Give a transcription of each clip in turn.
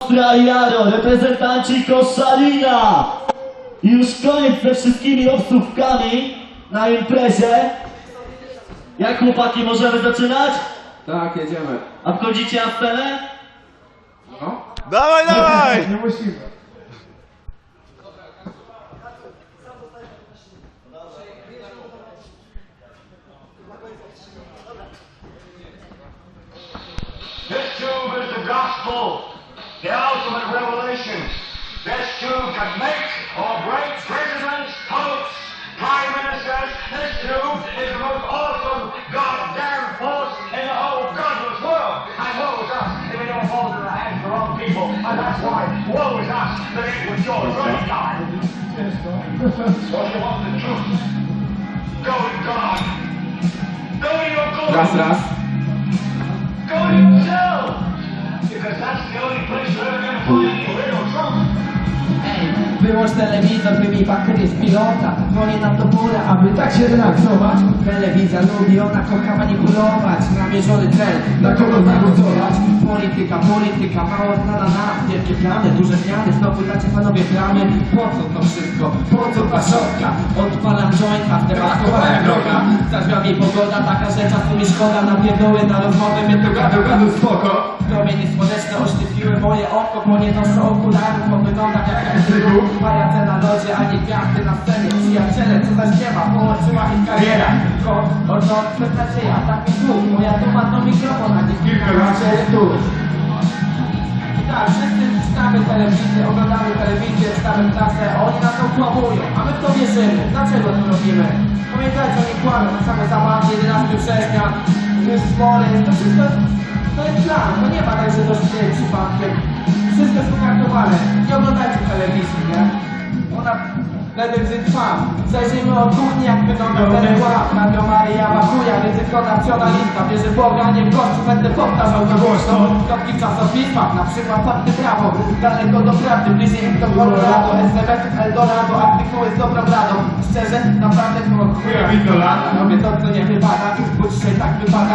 Ostra Jaro, reprezentanci Koszalina! I już koniec ze wszystkimi obsówkami na imprezie. Jak chłopaki, możemy zaczynać? Tak, jedziemy. A wchodzicie na scenę? No. Dawaj, dawaj! Nie musimy. The gospel, the ultimate revelation. This tube can make or break presidents, popes, prime ministers. This tube is the most awesome goddamn force in the whole godless world. And woe is us if we don't fall into the hands of the wrong people. And that's why woe is us that ain't with George Running time. So you want the truth, go to God. Go to your raz. Go to yourself! Because that's the only place wyłącz telewizor, wyjmij baterię z pilota. Dzwonię na to pole, aby tak się relaksować. Telewizja lubi, ona kocha manipulować Namierzony cel, na kogo zagłosować Polityka, polityka, mało znana nas Wielkie plany, duże zmiany, znowu dacie panowie plamy Po co to wszystko? Po co ta szotka? Odpalam jointa, teraz moja droga. Za drzwiami pogoda, taka że czasu mi szkoda. Na pierdoły, na rozmowę, mnie to gadu, gadu spoko. Promienie słoneczne oświetliły moje oko Bo nie noszę okularów, bo wyglądam jak Andrzejku Pajace na lodzie, a nie gwiazdy na scenie. Przyjaciele, co za śpiewa, połączyła ich kariera. Tylko odnotne nadzieja, taki słuch Moja duma to mikrofon, a nie kilka raczej tu. Tak, wszyscy czytamy telewizję, oglądamy telewizję, czytamy klasę, oni na to kłamują, a my w to wierzymy. Dlaczego to robimy? Pamiętajcie, oni kłamią, same zabawy, 11 września, już spory, to wszystko, to jest plan, to nie ma tak, że to się przypadkiem. Wszystko jest pokartowane, nie oglądajcie telewizji, nie? Ona Ledycy trwa. Zajrzyjmy od kuchni, jak wygląda łap. Radio Maria Bakuja, ryzyko nacjonalista. Wierzy w Boga, nie w gościu, będę powtarzał to głośno. Kropki w czasopismach, na przykład fakty prawo. Daleko do prawdy, bliżej jak to Colorado. SMS, Eldorado, artykuły z dobrą radą. Szczerze, naprawdę to chuja mi to lata. Robię to, co nie wypada, bo dzisiaj tak wypada.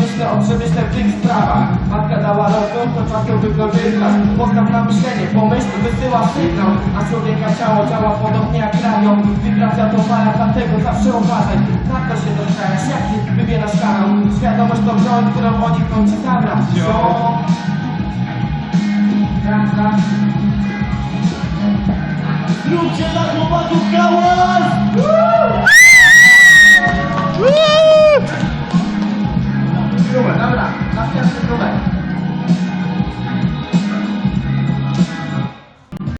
Myślę o przemyśle w tych sprawach. Matka dała rozum, to czas ją wykorzystać. Postaw na myślenie, pomyśl, wysyła sygnał. A człowieka ciało działa podobnie jak radio. Wibracja to fala, dlatego zawsze uważaj. Na to się dostajesz, jak ty wybierasz kanał. Świadomość to broń, którą oni chcą ci zabrać. Zio. Raz,